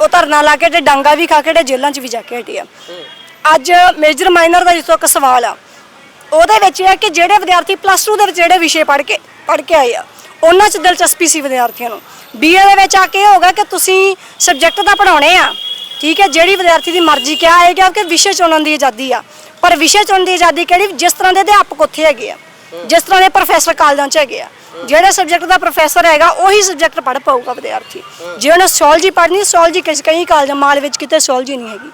ਉਹ ਧਰਨਾ ਲਾ ਕੇ ਤੇ ਡਾਂਗਾ ਵੀ ਖਾ ਕੇ ਤੇ ਜੇਲ੍ਹਾਂ 'ਚ ਵੀ ਜਾ ਕੇ ਹਟੇ ਆ। ਅੱਜ ਮੇਜਰ ਮਾਈਨਰ ਦਾ ਜਿੱਥੋਂ ਇੱਕ ਸਵਾਲ ਆ, ਉਹਦੇ ਵਿੱਚ ਇਹ ਹੈ ਕਿ ਜਿਹੜੇ ਵਿਦਿਆਰਥੀ ਪਲੱਸ 2 ਦੇ ਵਿੱਚ ਜਿਹੜੇ ਵਿਸ਼ੇ ਪੜ੍ਹ ਕੇ ਪੜ੍ਹ ਕੇ ਆਏ ਆ, ਉਹਨਾਂ 'ਚ ਦਿਲਚਸਪੀ ਸੀ ਵਿਦਿਆਰਥੀਆਂ ਨੂੰ। ਬੀਏ ਦੇ ਵਿੱਚ ਆ ਕੇ ਇਹ ਹੋਗਾ ਕਿ ਤੁਸੀਂ ਸਬਜੈਕਟ ਤਾਂ ਪੜਾਉਣੇ ਆ, ਠੀਕ ਹੈ, ਜਿਹੜੀ ਵਿਦਿਆਰਥੀ ਦੀ ਮਰਜ਼ੀ ਕਿਹਾ ਹੈ ਕਿ ਵਿਸ਼ੇ ਚੁਣਨ ਦੀ ਆਜ਼ਾਦੀ ਆ। ਪਰ ਵਿਸ਼ੇ ਚੁਣਨ ਦੀ ਆਜ਼ਾਦੀ ਕਿਹੜੀ? ਜਿਸ ਤਰ੍ਹਾਂ ਦੇ ਅਧਿਆਪਕ ਉੱਥੇ ਹੈਗੇ ਆ, ਜਿਸ ਤਰ੍ਹਾਂ ਦੇ ਪ੍ਰੋਫੈਸਰ ਕਾਲਜਾਂ 'ਚ ਹੈਗੇ ਆ। ਜਿਹੜੇ ਸਬਜੈਕਟ ਦਾ ਪ੍ਰੋਫੈਸਰ ਹੈਗਾ, ਉਹੀ ਸਬਜੈਕਟ ਪੜ੍ਹ ਪਾਊਗਾ ਵਿਦਿਆਰਥੀ। ਜੇ ਉਹਨੇ ਸੋਲਜੀ ਪੜ੍ਹਨੀ ਸੋਲਜੀ ਕਈ ਕਾਲਜਾਂ, ਮਾਲ ਵਿੱਚ ਕਿਤੇ ਸੋਲਜੀ ਨਹੀਂ ਹੈਗੀ।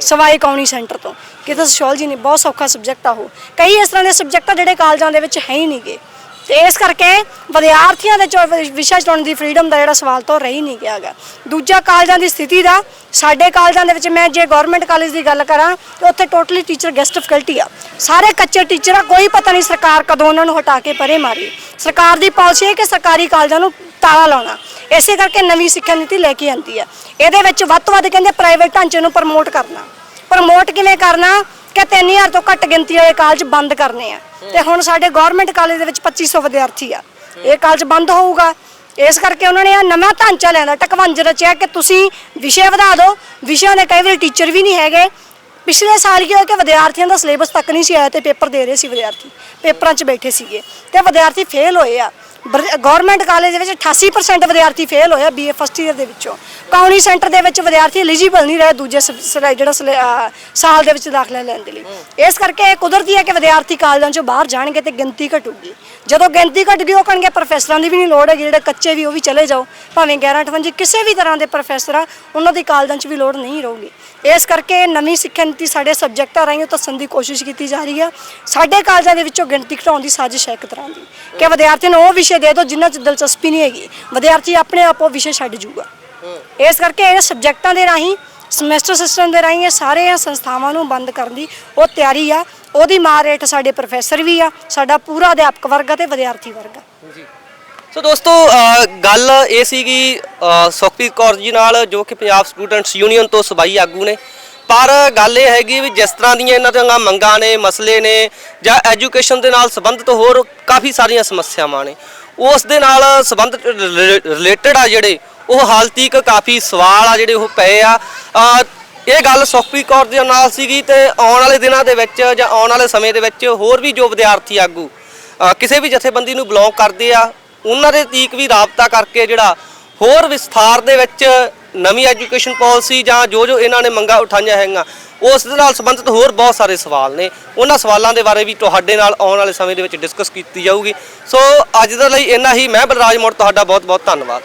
ਸਵਾਈ ਕੌਣੀ ਸੈਂਟਰ ਤੋਂ। ਕਿਤੇ ਸੋਸ਼ੀਓਲੋਜੀ ਨਹੀਂ ਬਹੁਤ ਸੌਖਾ ਸਬਜੈਕਟ ਆ ਉਹ। ਕਈ ਇਸ ਤਰ੍ਹਾਂ ਦੇ ਸਬਜੈਕਟ ਆ ਜਿਹੜੇ ਕਾਲਜਾਂ ਦੇ ਵਿੱਚ ਹੈ ਹੀ ਨਹੀਂਗੇ। ਤੇ ਇਸ ਕਰਕੇ ਵਿਦਿਆਰਥੀਆਂ ਦੇ ਚੋ ਵਿਸ਼ਾ ਚੁਣਨ ਦੀ ਫ੍ਰੀडम ਦਾ ਜਿਹੜਾ ਸਵਾਲ ਤਾਂ ਉਹ ਰਹੀ ਨਹੀਂ ਗਿਆ ਗਾ ਦੂਜਾ ਕਾਲਜਾਂ ਦੀ ਸਥਿਤੀ ਦਾ, ਸਾਡੇ ਕਾਲਜਾਂ ਦੇ ਵਿੱਚ ਮੈਂ ਜੇ ਗਵਰਨਮੈਂਟ ਕਾਲਜ ਦੀ ਗੱਲ ਕਰਾਂ, ਤੇ ਉੱਥੇ ਟੋਟਲੀ ਟੀਚਰ ਗੈਸਟ ਫੈਕਲਟੀ ਆ। ਸਾਰੇ ਕੱਚੇ ਟੀਚਰ ਆ, ਕੋਈ ਪਤਾ ਨਹੀਂ ਸਰਕਾਰ ਕਦੋਂ ਉਹਨਾਂ ਨੂੰ ਹਟਾ ਕੇ ਪਰੇ ਮਾਰੀ। ਸਰਕਾਰ ਦੀ ਪਾਲਿਸੀ ਹੈ ਕਿ ਸਰਕਾਰੀ ਕਾਲਜਾਂ ਨੂੰ ਤਾਲਾ ਲਾਉਣਾ। ਇਸੇ ਕਰਕੇ ਨਵੀਂ ਸਿੱਖਿਆ ਨੀਤੀ ਲੈ ਕੇ ਆਂਦੀ ਆ। ਇਹਦੇ ਵਿੱਚ ਵੱਧ ਤੋਂ ਵੱਧ ਕਹਿੰਦੇ ਪ੍ਰਾਈਵੇਟ ਢਾਂਚੇ ਨੂੰ ਪ੍ਰਮੋਟ ਕਰਨਾ। ਪ੍ਰਮੋਟ ਕਿਵੇਂ ਕਰਨਾ? ਕਿ 3000 ਤੋਂ ਘੱਟ ਗਿਣਤੀ ਵਾਲੇ ਕਾਲਜ ਬੰਦ ਕਰਨੇ ਆ। ਤੇ ਹੁਣ ਸਾਡੇ ਗਵਰਨਮੈਂਟ ਕਾਲਜ ਦੇ ਵਿੱਚ 2500 ਵਿਦਿਆਰਥੀ ਆ। ਇਹ ਕਾਲਜ ਬੰਦ ਹੋਊਗਾ। ਇਸ ਕਰਕੇ ਉਹਨਾਂ ਨੇ ਆ ਨਵਾਂ ਢਾਂਚਾ ਲਿਆਂਦਾ ਟਕਵੰਜ ਰਚਿਆ ਕਿ ਤੁਸੀਂ ਵਿਸ਼ੇ ਵਧਾ ਦਿਓ। ਵਿਸ਼ਿਆਂ ਦੇ ਕਈ ਵਾਰੀ ਟੀਚਰ ਵੀ ਨਹੀਂ ਹੈਗੇ। ਪਿਛਲੇ ਸਾਲ ਕੀ ਹੋਇਆ ਕਿ ਵਿਦਿਆਰਥੀਆਂ ਦਾ ਸਿਲੇਬਸ ਤੱਕ ਨਹੀਂ ਸੀ ਆਇਆ ਤੇ ਪੇਪਰ ਦੇ ਰਹੇ ਸੀ ਵਿਦਿਆਰਥੀ। ਪੇਪਰਾਂ 'ਚ ਬੈਠੇ ਸੀਗੇ। ਤੇ ਵਿਦਿਆਰਥੀ ਫੇਲ ਹੋਏ ਆ। ਗਵਰਨਮੈਂਟ ਕਾਲਜ ਦੇ ਵਿੱਚ 88% ਵਿਦਿਆਰਥੀ ਫੇਲ ਹੋਇਆ ਬੀਏ ਫਸਟ ਈਅਰ ਦੇ ਵਿੱਚੋਂ। ਕਾਉਣੀ ਸੈਂਟਰ ਦੇ ਵਿੱਚ ਵਿਦਿਆਰਥੀ ਐਲੀਜੀਬਲ ਨਹੀਂ ਰਹੇ ਦੂਜੇ ਜਿਹੜਾ ਸਲੇ- ਸਾਲ ਦੇ ਵਿੱਚ ਦਾਖਲਾ ਲੈਣ ਦੇ ਲਈ। ਇਸ ਕਰਕੇ ਇਹ ਕੁਦਰਤੀ ਹੈ ਕਿ ਵਿਦਿਆਰਥੀ ਕਾਲਜਾਂ ਚੋਂ ਬਾਹਰ ਜਾਣਗੇ ਤੇ ਗਿਣਤੀ ਘਟੂਗੀ। ਜਦੋਂ ਗਿਣਤੀ ਘਟ ਗਈ ਉਹ ਕਹਣਗੇ ਪ੍ਰੋਫੈਸਰਾਂ ਦੀ ਵੀ ਨਹੀਂ ਲੋੜ ਹੈਗੀ, ਜਿਹੜੇ ਕੱਚੇ ਵੀ ਉਹ ਵੀ ਚਲੇ ਜਾਓ। ਭਾਵੇਂ 11 58 ਕਿਸੇ ਵੀ ਤਰ੍ਹਾਂ ਦੇ ਪ੍ਰੋਫੈਸਰ ਆ, ਉਹਨਾਂ ਦੀ ਕਾਲਜਾਂ 'ਚ ਵੀ ਲੋੜ ਨਹੀਂ ਰਹੂਗੀ। ਇਸ ਕਰਕੇ ਨਵੀਂ ਸਿੱਖਿਆ ਨੀਤੀ ਸਾਡੇ ਸਬਜੈਕਟਾਂ ਰਾਹੀਂ ਧੱਸਣ ਦੀ ਕੋਸ਼ਿਸ਼ ਕੀਤੀ ਜਾ ਰਹੀ ਹੈ ਸਾਡੇ ਕਾਲਜਾਂ ਦੇ ਵਿੱਚੋਂ ਗਿਣਤੀ ਘਟਾਉਣ ਦੀ ਸਾਜ਼ਿਸ਼ ਹੈ ਇੱਕ ਤਰ੍ਹਾਂ ਦੀ। ਕਿ ਵਿਦਿਆਰਥੀਆਂ ਨੂੰ ਉਹ ਵਿਸ਼ੇ ਦੇ ਦਿਓ ਜਿਨ੍ਹਾਂ 'ਚ ਦਿਲਚਸਪੀ ਨਹੀਂ ਹੈਗੀ। ਵਿਦਿਆਰਥੀ ਆਪਣੇ ਆਪ ਉਹ ਵਿਸ਼ੇ ਛੱਡ ਜੂਗਾ ਇਸ ਕਰਕੇ ਇਹ ਸਬਜੈਕਟਾਂ ਦੇ ਰਾਹੀਂ ਸਮੈਸਟਰ ਸਿਸਟਮ ਦੇ ਰਾਹੀਂ ਇਹ ਸਾਰੇ ਆ ਸੰਸਥਾਵਾਂ ਨੂੰ ਬੰਦ ਕਰਨ ਦੀ ਉਹ ਤਿਆਰੀ ਆ। ਉਹਦੀ ਮਾਰ ਰੇਟ ਸਾਡੇ ਪ੍ਰੋਫੈਸਰ ਵੀ ਆ, ਸਾਡਾ ਪੂਰਾ ਅਧਿਆਪਕ ਵਰਗ ਆ ਤੇ ਵਿਦਿਆਰਥੀ ਵਰਗ ਆ। ਸੋ ਦੋਸਤੋ ਗੱਲ ਇਹ ਸੀਗੀ ਸੁਖਪ੍ਰੀਤ ਕੌਰ ਜੀ ਨਾਲ ਜੋ ਕਿ ਪੰਜਾਬ ਸਟੂਡੈਂਟਸ ਯੂਨੀਅਨ ਤੋਂ ਸਬਾਈ ਆਗੂ ਨੇ, ਪਰ ਗੱਲ ਇਹ ਹੈਗੀ ਵੀ ਜਿਸ ਤਰ੍ਹਾਂ ਦੀਆਂ ਇਹਨਾਂ ਦੀਆਂ ਮੰਗਾਂ ਨੇ, ਮਸਲੇ ਨੇ, ਜਾਂ ਐਜੂਕੇਸ਼ਨ ਦੇ ਨਾਲ ਸੰਬੰਧਿਤ ਹੋਰ ਕਾਫੀ ਸਾਰੀਆਂ ਸਮੱਸਿਆਵਾਂ ਨੇ ਉਸ ਦੇ ਨਾਲ ਸੰਬੰਧਿਤ ਰਿਲੇਟਡ ਆ ਜਿਹੜੇ, ਉਹ ਹਾਲ ਤੀਕ ਕਾਫੀ ਸਵਾਲ ਆ ਜਿਹੜੇ ਉਹ ਪਏ ਆ। ਇਹ ਗੱਲ ਸੁਖਪ੍ਰੀਤ ਕੌਰ ਦੇ ਨਾਲ ਸੀਗੀ ਤੇ ਆਉਣ ਵਾਲੇ ਦਿਨਾਂ ਦੇ ਵਿੱਚ ਜਾਂ ਆਉਣ ਵਾਲੇ ਸਮੇਂ ਦੇ ਵਿੱਚ ਹੋਰ ਵੀ ਜੋ ਵਿਦਿਆਰਥੀ ਆਗੂ ਕਿਸੇ ਵੀ ਜਥੇਬੰਦੀ ਨੂੰ ਬਿਲੋਂਗ ਕਰਦੇ ਆ, ਉਹਨਾਂ ਦੇ ਤੀਕ ਵੀ ਰਾਬਤਾ ਕਰਕੇ ਜਿਹੜਾ ਹੋਰ ਵਿਸਥਾਰ ਦੇ ਵਿੱਚ ਨਵੀਂ ਐਜੂਕੇਸ਼ਨ ਪਾਲਿਸੀ ਜਾਂ ਜੋ ਜੋ ਇਹਨਾਂ ਨੇ ਮੰਗਾਂ ਉਠਾਈਆਂ ਹੈਗੀਆਂ ਉਸ ਦੇ ਨਾਲ ਸੰਬੰਧਿਤ ਹੋਰ ਬਹੁਤ ਸਾਰੇ ਸਵਾਲ ਨੇ। ਉਹਨਾਂ ਸਵਾਲਾਂ ਦੇ ਬਾਰੇ ਵੀ ਤੁਹਾਡੇ ਨਾਲ ਆਉਣ ਵਾਲੇ ਸਮੇਂ ਦੇ ਵਿੱਚ ਡਿਸਕਸ ਕੀਤੀ ਜਾਊਗੀ। ਸੋ ਅੱਜ ਦੇ ਲਈ ਇੰਨਾ ਹੀ। ਮੈਂ ਬਲਰਾਜ ਮੋੜ, ਤੁਹਾਡਾ ਬਹੁਤ ਬਹੁਤ ਧੰਨਵਾਦ।